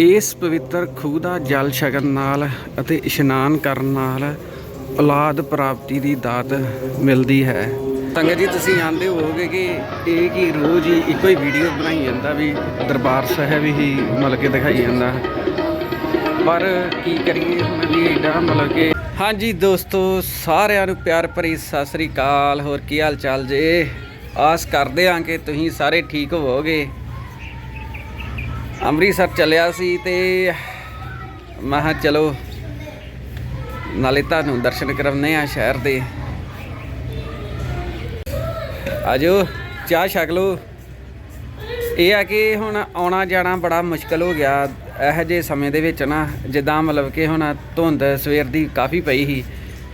ਇਸ ਪਵਿੱਤਰ ਖੂਹ ਦਾ ਜਲ ਛਕਣ ਨਾਲ ਅਤੇ ਇਸ਼ਨਾਨ ਕਰਨ ਨਾਲ ਔਲਾਦ ਪ੍ਰਾਪਤੀ ਦੀ ਦਾਤ ਮਿਲਦੀ ਹੈ। ਸੰਗਤ ਜੀ, ਤੁਸੀਂ ਜਾਣਦੇ ਹੋਵੋਗੇ ਕਿ ਇਹ ਕੀ ਰੋਜ਼ ਹੀ ਇੱਕੋ ਹੀ ਵੀਡੀਓ ਬਣਾਈ ਜਾਂਦਾ ਵੀ ਦਰਬਾਰ ਸਾਹਿਬ ਹੀ ਮਤਲਬ ਕਿ ਦਿਖਾਈ ਜਾਂਦਾ। ਪਰ ਕੀ ਕਰੀਏ ਹੁਣ ਵੀ ਏਡਾ ਮਤਲਬ ਕਿ ਹਾਂਜੀ ਦੋਸਤੋ, ਸਾਰਿਆਂ ਨੂੰ ਪਿਆਰ ਭਰੀ ਸਤਿ ਸ੍ਰੀ ਅਕਾਲ। ਹੋਰ ਕੀ ਹਾਲ ਚਾਲ ਜੇ? ਆਸ ਕਰਦੇ ਹਾਂ ਕਿ ਤੁਸੀਂ ਸਾਰੇ ਠੀਕ ਹੋਵੋਗੇ। ਅੰਮ੍ਰਿਤਸਰ ਚੱਲਿਆ ਸੀ ਤੇ ਮੈਂ ਕਿਹਾ ਚਲੋ, ਨਾਲੇ ਤੁਹਾਨੂੰ ਦਰਸ਼ਨ ਕਰਾਉਨੇ ਆ ਸ਼ਹਿਰ ਦੇ। ਆਜੋ, ਚਾਹ ਛਕ ਲਓ। ਇਹ ਆ ਕਿ ਹੁਣ ਆਉਣਾ ਜਾਣਾ ਬੜਾ ਮੁਸ਼ਕਲ ਹੋ ਗਿਆ। ਇਹੋ ਜਿਹੇ ਸਮੇਂ ਦੇ ਵਿੱਚ ਨਾ, ਜਿੱਦਾਂ ਮਤਲਬ ਕਿ ਹੁਣ ਧੁੰਦ ਸਵੇਰ ਦੀ ਕਾਫੀ ਪਈ ਸੀ।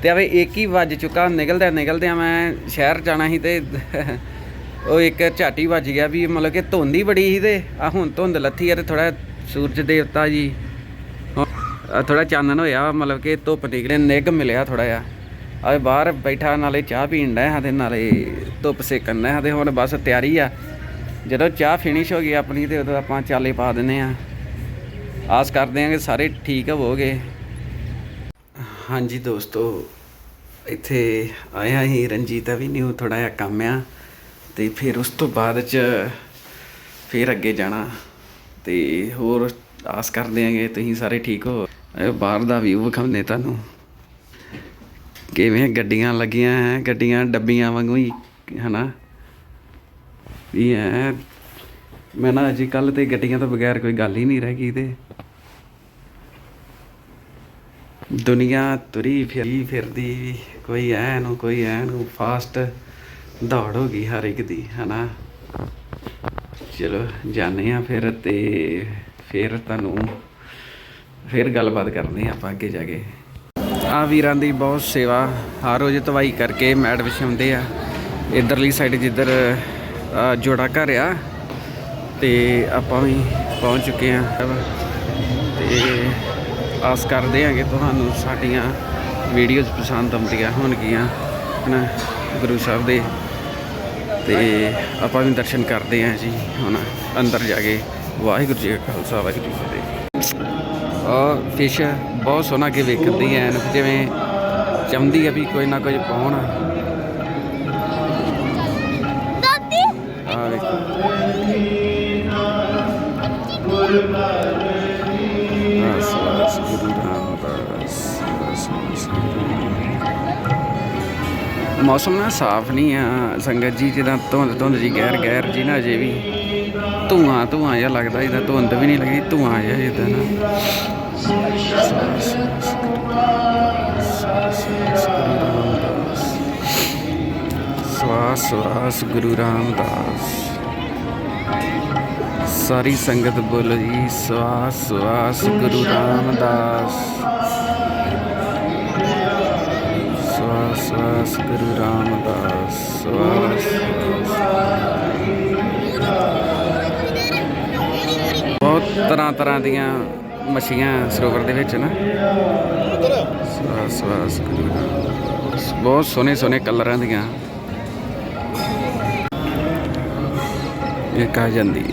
ਤੇ ਆਵੇ 1 ਹੀ ਵੱਜ ਚੁੱਕਾ ਨਿਕਲਦਿਆਂ ਨਿਕਲਦਿਆਂ ਮੈਂ ਸ਼ਹਿਰ ਜਾਣਾ ਸੀ ਤੇ ਉਹ ਇੱਕ ਝਾਟੀ ਵੱਜ ਗਿਆ ਵੀ ਮਤਲਬ ਕਿ ਧੁੰਦ ਹੀ ਬੜੀ ਸੀ ਤੇ ਆ ਹੁਣ ਧੁੰਦ ਲੱਥੀ ਆ ਤੇ ਥੋੜਾ ਸੂਰਜ ਦੇਵਤਾ ਜੀ। ਥੋੜਾ ਚਾਨਣ ਹੋਇਆ ਮਤਲਬ ਕਿ ਧੁੱਪ ਨਿਕਲੇ, ਨਿੱਘ ਮਿਲਿਆ ਥੋੜਾ ਜਿਹਾ। ਆਵੇ ਬਾਹਰ ਬੈਠਾ, ਨਾਲੇ ਚਾਹ ਪੀਣ ਦਾ ਹਾਂ ਤੇ ਨਾਲੇ ਧੁੱਪ ਸੇਕਣ ਦਾ ਹਾਂ ਤੇ ਹੁਣ ਬਸ ਤਿਆਰੀ ਆ। ਜਦੋਂ ਚਾਹ ਫਿਨਿਸ਼ ਹੋ ਗਈ ਆਪਣੀ ਤੇ ਉਦੋਂ ਆਪਾਂ ਚਾਲੇ ਪਾ ਦਿੰਨੇ ਆ ਆਸ ਕਰਦੇ ਹਾਂ ਕਿ ਸਾਰੇ ਠੀਕ ਹੋਵੋਗੇ। ਹਾਂਜੀ ਦੋਸਤੋ, ਇੱਥੇ ਆਇਆ ਹੀ ਰਣਜੀਤ ਵੀ ਨਿਊ ਥੋੜਾ ਜਿਹਾ ਕੰਮ ਆ। ਤੇ ਫਿਰ ਉਸ ਤੋਂ ਬਾਅਦ ਚ ਫਿਰ ਅੱਗੇ ਜਾਣਾ ਤੇ ਹੋਰ ਆਸ ਕਰਦੇ ਆਂਗੇ ਤੁਸੀਂ ਸਾਰੇ ਠੀਕ ਹੋ। ਬਾਹਰ ਦਾ ਵਿਊ ਵਿਖਾਉਂਦੇ ਤੁਹਾਨੂੰ। ਕਿਵੇਂ ਗੱਡੀਆਂ ਲੱਗੀਆਂ ਹੈ, ਗੱਡੀਆਂ ਡੱਬੀਆਂ ਵਾਂਗੂ ਹੀ, ਹਨਾ? ਵੀ ਹੈ, ਮੈਂ ਨਾ ਅੱਜ ਕੱਲ ਤੇ ਗੱਡੀਆਂ ਤੋਂ ਬਗੈਰ ਕੋਈ ਗੱਲ ਹੀ ਨਹੀਂ ਰਹਿ ਗਈ ਤੇ। ਦੁਨੀਆ ਤੁਰੀ ਫਿਰੀ ਫਿਰਦੀ, ਕੋਈ ਐ ਨੂੰ ਕੋਈ ਐ ਨੂੰ ਫਾਸਟ ਦੌੜ ਹੋ ਗਈ ਹਰ ਇੱਕ ਦੀ, ਹਨਾ। ਚਲੋ ਜਾਣੇ ਆ ਫਿਰ ਤੇ ਫਿਰ ਤੁਹਾਨੂੰ ਫਿਰ ਗੱਲਬਾਤ ਕਰਦੇ ਆ ਆਪਾਂ ਅੱਗੇ ਜਾ ਕੇ। ਆ ਵੀਰਾਂ ਦੀ ਬਹੁਤ ਸੇਵਾ, ਹਰ ਰੋਜ਼ ਤਵਾਈ ਕਰਕੇ ਮੈਟ ਵਿਛਾਉਂਦੇ ਆ। ਇਧਰਲੀ ਸਾਈਡ ਜਿੱਧਰ ਜੋੜਾ ਘਰ ਆ, ਤੇ ਆਪਾਂ ਵੀ ਪਹੁੰਚ ਚੁੱਕੇ ਆ ਤੇ ਆਸ ਕਰਦੇ ਹਾਂ ਕਿ ਤੁਹਾਨੂੰ ਸਾਡੀਆਂ ਵੀਡੀਓਜ਼ ਪਸੰਦ ਆਉਂਦੀਆਂ ਹੋਣਗੀਆਂ, ਹਨਾ, ਗੁਰੂ ਸਾਹਿਬ ਦੇ। ਤੇ ਆਪਾਂ ਵੀ ਦਰਸ਼ਨ ਕਰਦੇ ਹਾਂ ਜੀ ਹੁਣ ਅੰਦਰ ਜਾ ਕੇ। ਵਾਹਿਗੁਰੂ ਜੀ ਕਾ ਖਾਲਸਾ ਵਾਹਿਗੁਰੂ ਜੀ ਕੀ ਫਤਿਹ। ਔਰ ਫਿਸ਼ ਬਹੁਤ ਸੋਹਣਾ ਕੇ ਵੇਖਦੀ ਐ ਜਿਵੇਂ ਚਮਦੀ ਆ ਵੀ ਕੋਈ ਨਾ ਕੋਈ ਪਾਉਣ। ਆ ਵੇਖੋ। ਬਸ ਬਸ ਗੁਰੂ ਰਾਮਦਾਸ ਬਸ ਬਸ ਮੌਸਮ ਨਾ ਸਾਫ਼ ਨਹੀਂ ਆ। ਸੰਗਤ ਜੀ ਜਿਹਦਾ ਧੁੰਦ ਧੁੰਦ ਜੀ, ਗਹਿਰ ਗਹਿਰ ਜੀ ਨਾ ਅਜੇ ਵੀ ਧੂਆਂ ਧੂਆਂ ਜਿਹਾ ਲੱਗਦਾ ਇਹਦਾ ਧੁੰਦ ਵੀ ਨਹੀਂ ਲੱਗਦੀ, ਧੂਆਂ ਜਿਹਾ ਜਿੱਦਾਂ ਨਾ। ਸਵਾਸ ਸਵਾਸ ਗੁਰੂ ਰਾਮਦਾਸ। ਸਾਰੀ ਸੰਗਤ ਬੋਲੋ ਜੀ, ਸਵਾਸ ਸਵਾਸ ਗੁਰੂ ਰਾਮਦਾਸ। ਸਵਾਸ ਗੁਰੂ ਰਾਮਦਾਸ ਸਵਾਸ ਬਹੁਤ ਤਰ੍ਹਾਂ ਤਰ੍ਹਾਂ ਦੀਆਂ ਮੱਛੀਆਂ ਸਰੋਵਰ ਦੇ ਵਿੱਚ ਨਾ। ਸਵਾਸ ਸਵਾਸ ਗੁਰੂ ਰਾਮਦਾਸ ਬਹੁਤ ਸੋਹਣੇ ਸੋਹਣੇ ਕਲਰਾਂ ਦੀਆਂ। ਇਹ ਕਾ ਜਾਂਦੀ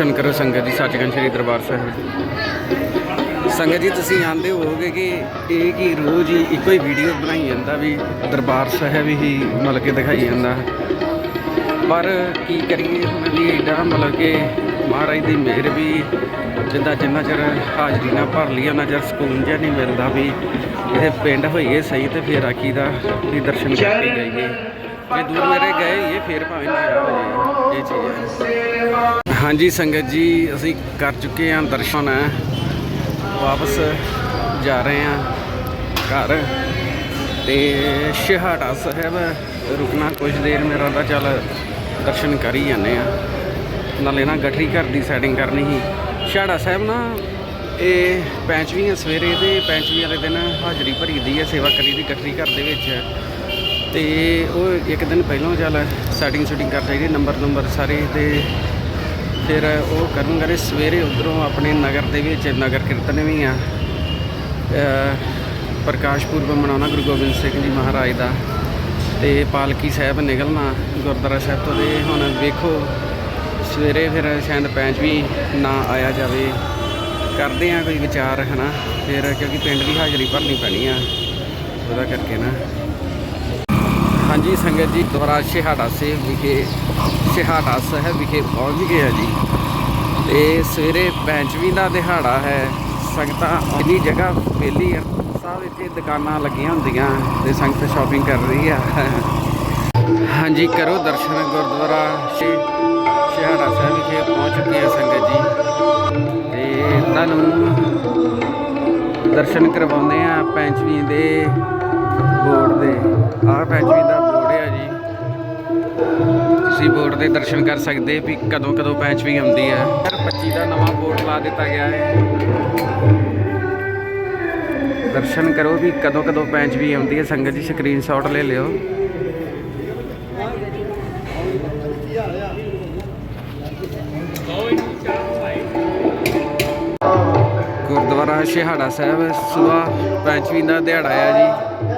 ਦਰਸ਼ਨ ਕਰੋ ਸੰਗਤ ਜੀ, ਸੱਚਖੰਡ ਸ੍ਰੀ ਦਰਬਾਰ ਸਾਹਿਬ ਸੰਗਤ ਜੀ, ਤੁਸੀਂ ਜਾਣਦੇ ਹੋਵੋਗੇ ਕਿ ਇਹ ਕੀ ਰੋਜ਼ ਹੀ ਇੱਕੋ ਹੀ ਵੀਡੀਓ ਬਣਾਈ ਜਾਂਦਾ ਵੀ ਦਰਬਾਰ ਸਾਹਿਬ ਹੀ ਮਤਲਬ ਕਿ ਦਿਖਾਈ ਜਾਂਦਾ। ਪਰ ਕੀ ਕਰੀਏ ਹੁਣ ਵੀ ਏਡਾ ਮਤਲਬ ਕਿ ਮਹਾਰਾਜ ਦੀ ਮਿਹਰ ਵੀ ਜਿੱਦਾਂ ਜਿੰਨਾ ਚਿਰ ਹਾਜ਼ਰੀ ਨਾ ਭਰ ਲਈ ਉਹਨਾਂ ਚਿਰ ਸਕੂਨ ਜਿਹਾ ਨਹੀਂ ਮਿਲਦਾ ਵੀ ਇਹ ਪਿੰਡ ਹੋਈਏ ਸਹੀ ਤੇ ਫਿਰ ਆਖੀਦਾ ਵੀ ਦਰਸ਼ਨ ਕਰਕੇ ਜਾਈਏ। ਜੇ ਦੂਰ ਮੇਰੇ ਗਏ ਹੋਈਏ, ਫਿਰ ਭਾਵੇਂ ਨਾ ਜਾਓ ਇਹ ਚੀਜ਼ ਹਾਂਜੀ ਸੰਗਤ ਜੀ, ਅਸੀਂ ਕਰ ਚੁੱਕੇ ਹਾਂ ਦਰਸ਼ਨ। ਵਾਪਸ ਜਾ ਰਹੇ ਹਾਂ ਘਰ। ਤੇ ਸ਼ਹਾੜਾ ਸਾਹਿਬ, ਰੁਕਣਾ ਕੁਝ ਦੇਰ ਮੇਰਾ ਤਾਂ ਚੱਲ ਦਰਸ਼ਨ ਕਰ ਹੀ ਜਾਂਦੇ ਆ ਨਾਲੇ ਨਾ ਗਠਰੀ ਘਰ ਦੀ ਸੈਟਿੰਗ ਕਰਨੀ ਸੀ। ਸ਼ਹਾੜਾ ਸਾਹਿਬ ਨਾ, ਇਹ ਪੈਂਚਵੀਂ ਹੈ ਸਵੇਰੇ ਤੇ ਪੈਂਚਵੀਂ ਵਾਲੇ ਦਿਨ ਹਾਜ਼ਰੀ ਭਰੀ ਦੀ ਹੈ ਸੇਵਾ ਕਰੀ ਦੀ ਗਠਰੀ ਘਰ ਦੇ ਵਿੱਚ। ਤੇ ਉਹ ਇੱਕ ਦਿਨ ਪਹਿਲਾਂ ਚੱਲ ਸੈਟਿੰਗ ਸ਼ੂਟਿੰਗ ਕਰ ਚਾਹੀਦੀ ਨੰਬਰ ਨੰਬਰ ਸਾਰੇ ਤੇ ਫਿਰ ਉਹ ਕਰੂੰਗਾ ਤੇ ਸਵੇਰੇ ਉਧਰੋਂ ਆਪਣੇ ਨਗਰ ਦੇ ਵਿੱਚ, ਨਗਰ ਕੀਰਤਨ ਵੀ ਆ। ਪ੍ਰਕਾਸ਼ ਪੁਰਬ ਮਨਾਉਣਾ ਗੁਰੂ ਗੋਬਿੰਦ ਸਿੰਘ ਜੀ ਮਹਾਰਾਜ ਦਾ। ਤੇ ਪਾਲਕੀ ਸਾਹਿਬ ਨਿਕਲਣਾ ਗੁਰਦੁਆਰਾ ਸਾਹਿਬ ਤੋਂ ਤੇ ਹੁਣ ਵੇਖੋ, ਸਵੇਰੇ ਫਿਰ ਸ਼ਾਇਦ ਪੈਂਚ ਵੀ ਨਾ ਆਇਆ ਜਾਵੇ। ਕਰਦੇ ਆ ਕੋਈ ਵਿਚਾਰ, ਹਨਾ? ਫਿਰ ਕਿਉਂਕਿ ਪਿੰਡ ਦੀ ਹਾਜ਼ਰੀ ਭਰਨੀ ਪੈਣੀ ਆ। ਉਹਦਾ ਕਰਕੇ ਨਾ। ਹਾਂਜੀ, ਸੰਗਤ ਜੀ, ਦੁਆਰਾ ਛਿਹਾੜਾ ਸੇ ਵਿਖੇ ਛਿਹਾੜਾ ਸਾਹਿਬ ਵਿਖੇ ਪਹੁੰਚ ਗਏ ਆ ਜੀ। ਤੇ ਸਵੇਰੇ ਪੈਂਚਵੀਂ ਦਾ ਦਿਹਾੜਾ ਹੈ। ਸੰਗਤਾਂ ਇੰਨੀ ਜਗ੍ਹਾ ਵਿਹਲੀ ਆ। ਸਾਹਿਬ ਇੱਥੇ ਦੁਕਾਨਾਂ ਲੱਗੀਆਂ ਹੁੰਦੀਆਂ ਤੇ ਸੰਗਤ ਸ਼ਾਪਿੰਗ ਕਰ ਰਹੀ ਆ। ਹਾਂਜੀ, ਕਰੋ ਦਰਸ਼ਨ ਗੁਰਦੁਆਰਾ ਸ਼੍ਰੀ ਛਿਹਾੜਾ ਸਾਹਿਬ ਵਿਖੇ ਪਹੁੰਚ ਚੁੱਕੇ ਆ ਸੰਗਤ ਜੀ। ਤੇ ਤੁਹਾਨੂੰ ਦਰਸ਼ਨ ਕਰਵਾਉਂਦੇ ਆ ਪੈਂਚਵੀਂ ਦੇ, ਬੋਰਡ ਦੇ। ਆਹ ਪੈਂਚਵੀਂ ਦਾ ਤੁਸੀਂ ਬੋਰਡ ਦੇ ਦਰਸ਼ਨ ਕਰ ਸਕਦੇ ਵੀ ਕਦੋਂ ਕਦੋਂ ਪੈਂਚਵੀਂ ਆਉਂਦੀ ਹੈ। 25 ਦਾ ਨਵਾਂ ਬੋਰਡ ਲਾ ਦਿੱਤਾ ਗਿਆ ਹੈ। ਦਰਸ਼ਨ ਕਰੋ ਵੀ ਕਦੋਂ ਕਦੋਂ ਪੈਂਚਵੀਂ ਆਉਂਦੀ ਹੈ। ਸੰਗਤ ਜੀ ਸਕਰੀਨਸ਼ਾਟ ਲੈ ਲਿਓ। ਗੁਰਦੁਆਰਾ ਸ਼ਿਹਾੜਾ ਸਾਹਿਬ ਸੁਬਹ ਪੰਚਵੀਂ ਦਾ ਦਿਹਾੜਾ ਆ ਜੀ।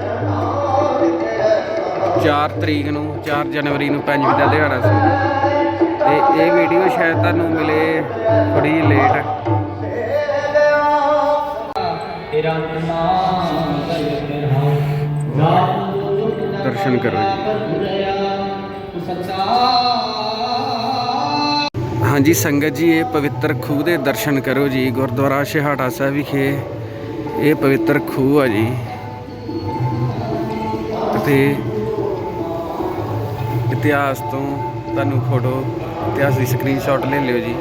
4 ਤਰੀਕ ਨੂੰ 4 ਜਨਵਰੀ ਨੂੰ ਪੰਜਵੀਂ ਦਾ ਦਿਹਾੜਾ ਸੀ। ਤੇ ਇਹ ਵੀਡੀਓ ਸ਼ਾਇਦ ਤੁਹਾਨੂੰ ਮਿਲੇ ਥੋੜੀ ਲੇਟ ਤੇਰਾ ਨਾਮ ਦਰਸ਼ਨ ਕਰੋ ਜੀ। ਹਾਂਜੀ ਸੰਗਤ ਜੀ, ਇਹ ਪਵਿੱਤਰ ਖੂਹ ਦੇ ਦਰਸ਼ਨ ਕਰੋ ਜੀ, ਗੁਰਦੁਆਰਾ ਸ਼ਿਹਾੜਾ ਸਾਹਿਬ ਵਿਖੇ। ਇਹ ਪਵਿੱਤਰ ਖੂਹ ਆ ਜੀ। ਤੇ ਇਤਿਹਾਸ ਤੋਂ ਤੁਹਾਨੂੰ ਫੋਟੋ ਇਤਿਹਾਸ ਦੀ ਸਕਰੀਨਸ਼ਾਟ ਲੈ ਲਿਓ ਜੀ।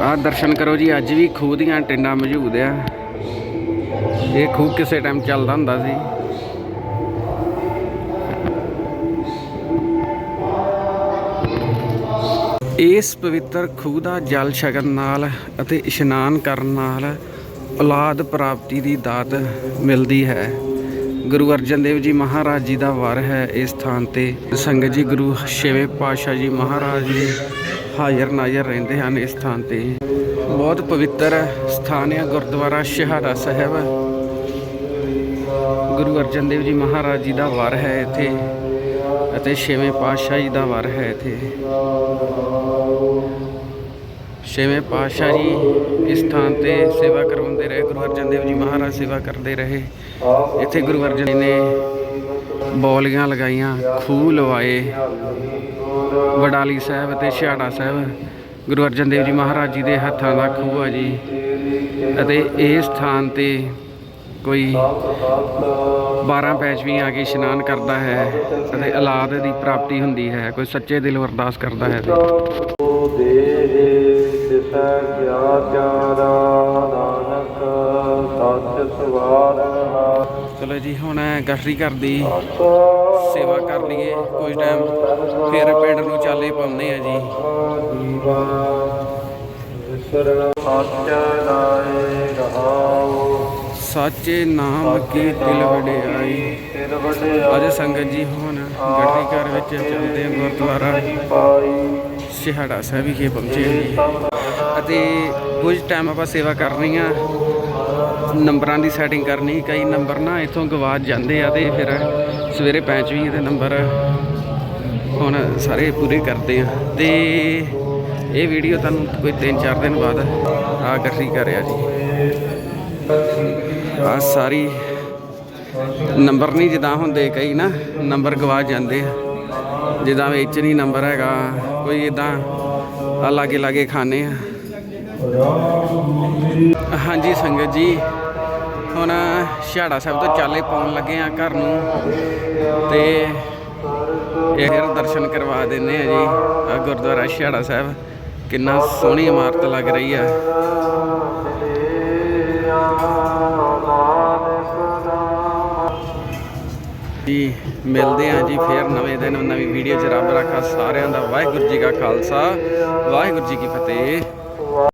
ਆਹ ਦਰਸ਼ਨ ਕਰੋ ਜੀ, ਅੱਜ ਵੀ ਖੂਹ ਦੀਆਂ ਟਿੰਡਾਂ ਮੌਜੂਦ ਆ। ਇਹ ਖੂਹ ਕਿਸੇ ਟਾਈਮ ਚੱਲਦਾ ਹੁੰਦਾ ਸੀ। ਇਸ ਪਵਿੱਤਰ ਖੂਹ ਦਾ ਜਲ ਛਕਣ ਨਾਲ ਅਤੇ ਇਸ਼ਨਾਨ ਕਰਨ ਨਾਲ ਔਲਾਦ ਪ੍ਰਾਪਤੀ ਦੀ ਦਾਤ ਮਿਲਦੀ ਹੈ। ਗੁਰੂ ਅਰਜਨ ਦੇਵ ਜੀ ਮਹਾਰਾਜ ਜੀ ਦਾ ਵਰ ਹੈ ਇਸ ਸਥਾਨ ਤੇ। ਸੰਗਤ ਜੀ, ਗੁਰੂ ਛੇਵੇਂ ਪਾਤਸ਼ਾਹ ਜੀ ਮਹਾਰਾਜ ਜੀ ਹਾਜ਼ਰ ਨਾਜ਼ਰ ਰਹਿੰਦੇ ਹਨ ਇਸ ਸਥਾਨ ਤੇ। ਬਹੁਤ ਪਵਿੱਤਰ ਸਥਾਨ ਹੈ ਗੁਰਦੁਆਰਾ ਸ਼ਹਾਦਾ ਸਾਹਿਬ। ਗੁਰੂ ਅਰਜਨ ਦੇਵ ਜੀ ਮਹਾਰਾਜ ਜੀ ਦਾ ਵਰ ਹੈ ਇੱਥੇ ਅਤੇ ਛੇਵੇਂ ਪਾਤਸ਼ਾਹ ਜੀ ਦਾ ਵਰ ਹੈ ਇੱਥੇ। ਛੇਵੇਂ ਪਾਤਸ਼ਾਹ ਜੀ ਇਸ ਸਥਾਨ ਤੇ ਸੇਵਾ ਕਰਵਾਉਂਦੇ ਰਹੇ। ਗੁਰੂ ਅਰਜਨ ਦੇਵ ਜੀ ਮਹਾਰਾਜ ਸੇਵਾ ਕਰਦੇ ਰਹੇ। ਇੱਥੇ ਗੁਰੂ ਅਰਜਨ ਜੀ ਨੇ ਬੌਲੀਆਂ ਲਗਾਈਆਂ, ਖੂਹ ਲਵਾਏ। ਵਡਾਲੀ ਸਾਹਿਬ ਅਤੇ ਛਿਹਾੜਾ ਸਾਹਿਬ, ਗੁਰੂ ਅਰਜਨ ਦੇਵ ਜੀ ਮਹਾਰਾਜ ਜੀ ਦੇ ਹੱਥਾਂ ਦਾ ਖੂਹ ਆ ਜੀ। ਅਤੇ ਇਹ ਸਥਾਨ ਤੇ ਕੋਈ 12 ਪੈਚ ਵੀ ਆ ਕੇ ਇਸ਼ਨਾਨ ਕਰਦਾ ਹੈ ਅਤੇ ਔਲਾਦ ਦੀ ਪ੍ਰਾਪਤੀ ਹੁੰਦੀ ਹੈ, ਕੋਈ ਸੱਚੇ ਦਿਲ ਅਰਦਾਸ ਕਰਦਾ ਹੈ ਚਲੋ ਜੀ, ਹੁਣ ਗਠਰੀ ਘਰ ਦੀ ਸੇਵਾ ਕਰ ਲਈਏ। ਕੁਝ ਟਾਈਮ ਫਿਰ ਪਿੰਡ ਨੂੰ ਚਾਲੇ ਪਾਉਂਦੇ ਆ ਜੀ। ਜੀਵਾ ਵਿਸਰਨ ਸੱਚ ਨਾਏ ਰਹਾਉ ਸਾਚੇ ਨਾਮ ਕੀ ਦਿਲ ਵਡਿਆਈ ਤਿਨ ਵਡਿਆ ਅੱਜ ਸੰਗਤ ਜੀ ਹੁਣ ਗਠਰੀ ਘਰ ਵਿੱਚ ਚੱਲਦੇ ਗੁਰਦੁਆਰਾ। ਪਾਈ ਸਾਹਿਬ ਵਿਖੇ ਪਹੁੰਚੇ ਜੀ। ਅਤੇ ਕੁਝ ਟਾਈਮ ਆਪਾਂ ਸੇਵਾ ਕਰਨੀ ਆ। ਨੰਬਰਾਂ ਦੀ ਸੈਟਿੰਗ ਕਰਨੀ, ਕਈ ਨੰਬਰ ਨਾ ਇਥੋਂ ਗਵਾਚ ਜਾਂਦੇ ਆ ਤੇ ਫਿਰ ਸਵੇਰੇ ਪੈਂਚ ਵੀ ਇਹਦੇ ਨੰਬਰ ਹੁਣ ਸਾਰੇ ਪੂਰੇ ਕਰਦੇ ਆ। ਤੇ ਇਹ ਵੀਡੀਓ ਤੁਹਾਨੂੰ ਕੋਈ 3-4 ਦਿਨ ਬਾਅਦ ਆ ਇਕੱਠੀ ਕਰਿਆ ਜੀ। ਆ ਸਾਰੀ ਨੰਬਰ ਨਹੀਂ ਜਿੱਦਾਂ ਹੁੰਦੇ ਕਈ ਨਾ, ਨੰਬਰ ਗਵਾ ਜਾਂਦੇ ਆ। ਜਿੱਦਾਂ ਵਿੱਚ ਨਹੀਂ ਨੰਬਰ ਹੈਗਾ, ਕੋਈ ਇਦਾਂ ਆ ਲਾਗੇ ਲਾਗੇ ਖਾਣੇ ਆ। ਹਾਂਜੀ ਸੰਗਤ ਜੀ, ਹੁਣ ਛਾੜਾ ਸਾਹਿਬ ਤੋਂ ਚਾਲੇ ਪਾਉਣ ਲੱਗੇ ਆ ਘਰ ਨੂੰ। ਤੇ ਇਹ ਫਿਰ ਦਰਸ਼ਨ ਕਰਵਾ ਦਿੰਦੇ ਆ ਜੀ, ਆ ਗੁਰਦੁਆਰਾ ਛਾੜਾ ਸਾਹਿਬ। ਕਿੰਨਾ ਸੋਹਣੀ ਇਮਾਰਤ ਲੱਗ ਰਹੀ ਆ। ਜੀ, ਮਿਲਦੇ ਹਾਂ ਜੀ ਫੇਰ ਨਵੇਂ ਦਿਨ, ਨਵੀਂ ਵੀਡੀਓ 'ਚ। ਰੱਬ ਰੱਖਾ ਸਾਰਿਆਂ ਦਾ। ਵਾਹਿਗੁਰੂ ਜੀ ਕਾ ਖਾਲਸਾ, ਵਾਹਿਗੁਰੂ ਜੀ ਕੀ ਫਤਿਹ।